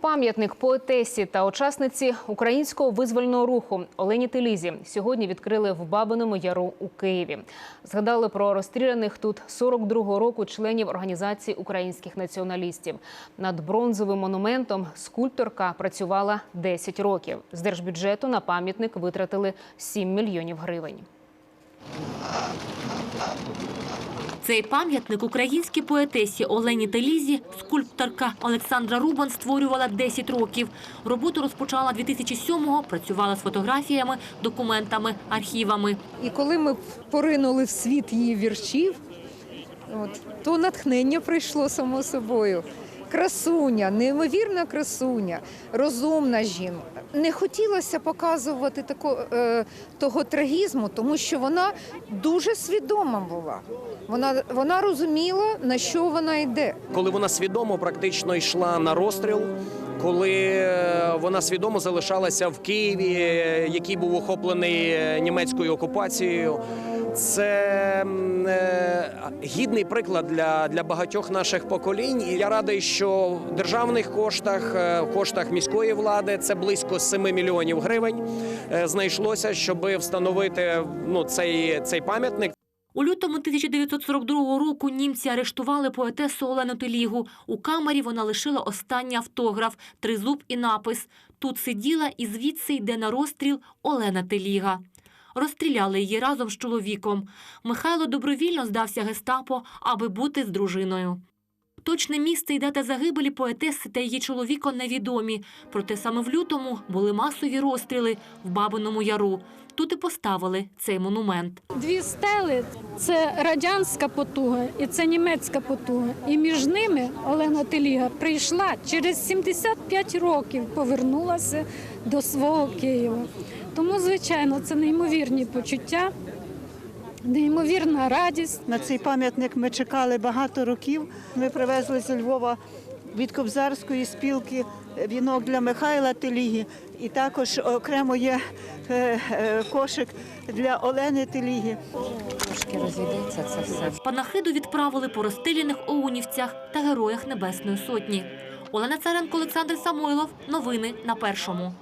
Пам'ятник поетесі та учасниці українського визвольного руху Олені Телізі сьогодні відкрили в Бабиному Яру у Києві. Згадали про розстріляних тут 42-го року членів організації українських націоналістів. Над бронзовим монументом скульпторка працювала 10 років. З держбюджету на пам'ятник витратили 7 мільйонів гривень. Цей пам'ятник українській поетесі Олені Телізі скульпторка Олександра Рубан створювала 10 років. Роботу розпочала 2007-го, працювала з фотографіями, документами, архівами. І коли ми поринули в світ її віршів, от, то натхнення прийшло само собою. Красуня, неймовірна красуня, розумна жінка. Не хотілося показувати тако, е, того трагізму, тому що вона дуже свідома була. Вона, вона розуміла, на що вона йде. коли вона свідомо практично йшла на розстріл. Коли е, вона свідомо залишалася в Києві, е, який був охоплений е, німецькою окупацією, це е, гідний приклад для, для багатьох наших поколінь. І я радий, що в державних коштах, е, в коштах міської влади, це близько 7 мільйонів гривень, е, знайшлося, щоб встановити ну, цей, цей пам'ятник. У лютому 1942 року німці арештували поетесу Олену Телігу. У камері вона лишила останній автограф, тризуб і напис «Тут сиділа і звідси йде на розстріл Олена Теліга». Розстріляли її разом з чоловіком. Михайло добровільно здався гестапо, аби бути з дружиною. Точне місце і дата загибелі поетеси та її чоловіка невідомі. Проте саме в лютому були масові розстріли в Бабиному Яру. Тут і поставили цей монумент. Дві стели це радянська потуга і це німецька потуга. І між ними Олена Теліга прийшла через 75 років, повернулася до свого Києва. Тому, звичайно, це неймовірні почуття, неймовірна радість. На цей пам'ятник ми чекали багато років. Ми привезли з Львова від Кобзарської спілки вінок для Михайла Теліги. І також окремо є е, е, кошик для Олени Теліги. Панахиду відправили по розстріляних оунівцях та героях Небесної Сотні. Олена Царенко, Олександр Самойлов. Новини на Першому.